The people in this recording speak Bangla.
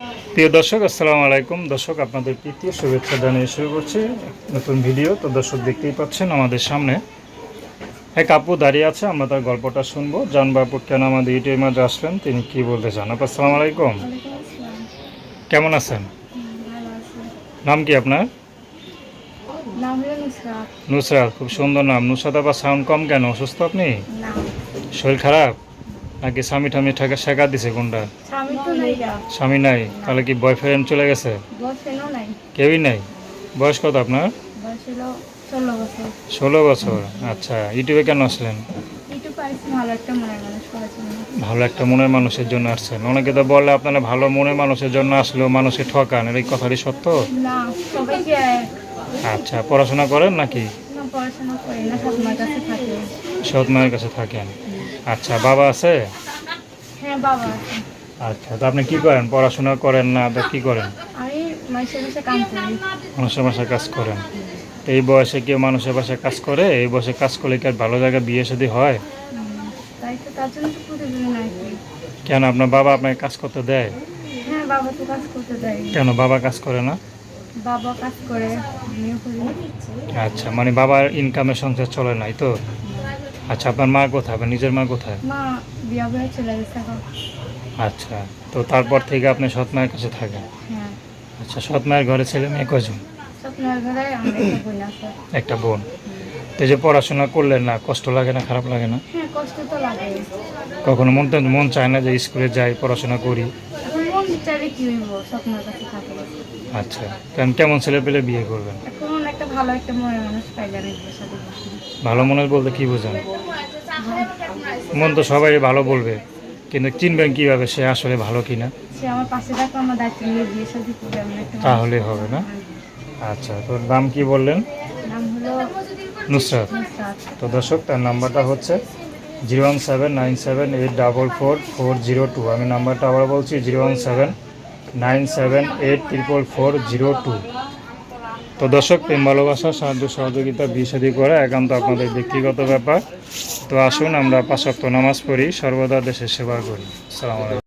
প্রিয় দর্শক আসসালামু আলাইকুম। দর্শক আপনাদের তৃতীয় শুভেচ্ছা জানিয়ে শুরু করছি নতুন ভিডিও। তো দর্শক দেখতেই পাচ্ছেন আমাদের সামনে এক আপু দাঁড়িয়ে আছে আমরা তার গল্পটা শুনব। জানব আপু কেন আমাদের ইউটিউবের মাঝে আসলেন? তিনি কি বলতে চান? আপু আসসালামু আলাইকুম। কেমন আছেন। নাম কি আপনার? নুসরাত। নুসরাত খুব সুন্দর নাম। নুসরাত আবার সাউন্ড কম কেন? অসুস্থ আপনি? শরীর খারাপ? নাকি স্বামী ঠামি ঠেকা শেখা দিছে কোনটা স্বামী নাই তাহলে কি বয়ফ্রেন্ড চলে গেছে? কেউই নাই? বয়স কত আপনার? বয়স হলো 16 বছর। ষোলো বছর। আচ্ছা ইউটিউবে কেন আসলেন? ভালো একটা মনের মানুষের জন্য আসছেন। অনেকে তো বলে আপনারা ভালো মনের মানুষের জন্য আসলেও মানুষকে ঠকান। এর এই কথাটি সত্য। আচ্ছা পড়াশোনা করেন নাকি। সৎ মায়ের কাছে থাকেন। আচ্ছা বাবা আছে হ্যাঁ, বাবা আছে। আচ্ছা তো আপনি কি করেন পড়াশোনা করেন না তো কি করেন আমি মাসে মাসে কাম করি। মানুষের বাসায় কাজ করেন এই বয়সে কেউ মানুষের বাসায় কাজ করে এই বয়সে কাজ করলে কি আর ভালো জায়গায় বিয়ে শাদী হয় তাই তো তার জন্য তো প্রতিদিন। কেন আপনার বাবা আপনাকে কাজ করতে দেয় হ্যাঁ, বাবা তো কাজ করতে দেয়। কেন বাবা কাজ করে না বাবা কাজ করে, আমিও করি। আচ্ছা মানে বাবার ইনকামের সংসার চলে নাই তো আচ্ছা আপনার মা কোথায়? আপনার নিজের মা কোথায়? মা বিয়া হয়ে চলে গেছে এখন। আচ্ছা তো তারপর থেকে আপনি সৎ মায়ের কাছে থাকেন? হ্যাঁ। আচ্ছা সৎ মায়ের ঘরে ছেলে মেয়ে কজন স্বপ্নের ঘরে আমার একটা বোন আছে। একটা বোন। তো যে পড়াশোনা করলেন না কষ্ট লাগে না খারাপ লাগে না? হ্যাঁ কষ্ট তো লাগে কখনো মন মন চায় না যে স্কুলে যাই পড়াশোনা করি। কি হইব? স্বপ্নের কাছে থাকে। আচ্ছা কারণ কেমন ছেলে পেলে বিয়ে করবেন? এখন একটা ভালো একটা মনের মানুষ পাইলে আমি বিয়ে শাদী ভালো মনের বলতে কি বোঝেন? মন তো সবাই ভালো বলবে কিন্তু চিনবেন কীভাবে সে আসলে ভালো কিনা? সে আমার পাশে থাকবে আমার দায়িত্ব নিয়ে বিয়ে শাদী করবে এমন একটা মানুষ। তাহলে হবে না? আচ্ছা তোর নাম কি বললেন? নাম হলো নুসরাত। নুসরাত। তো দর্শক তার নাম্বারটা হচ্ছে zero one seven nine seven eight double four four zero two. আমি নাম্বারটা আবার বলছি zero one seven nine seven eight triple four zero two. তো দর্শক, প্রেম, ভালোবাসা, সাহায্য, সহযোগিতা, বিষাদি করা একান্ত আপনাদের ব্যক্তিগত ব্যাপার। তো আসুন, আমরা পাশক্ত নামাজ পড়ি, সর্বদা দেশের সেবা করি। সালাম আলাইকুম।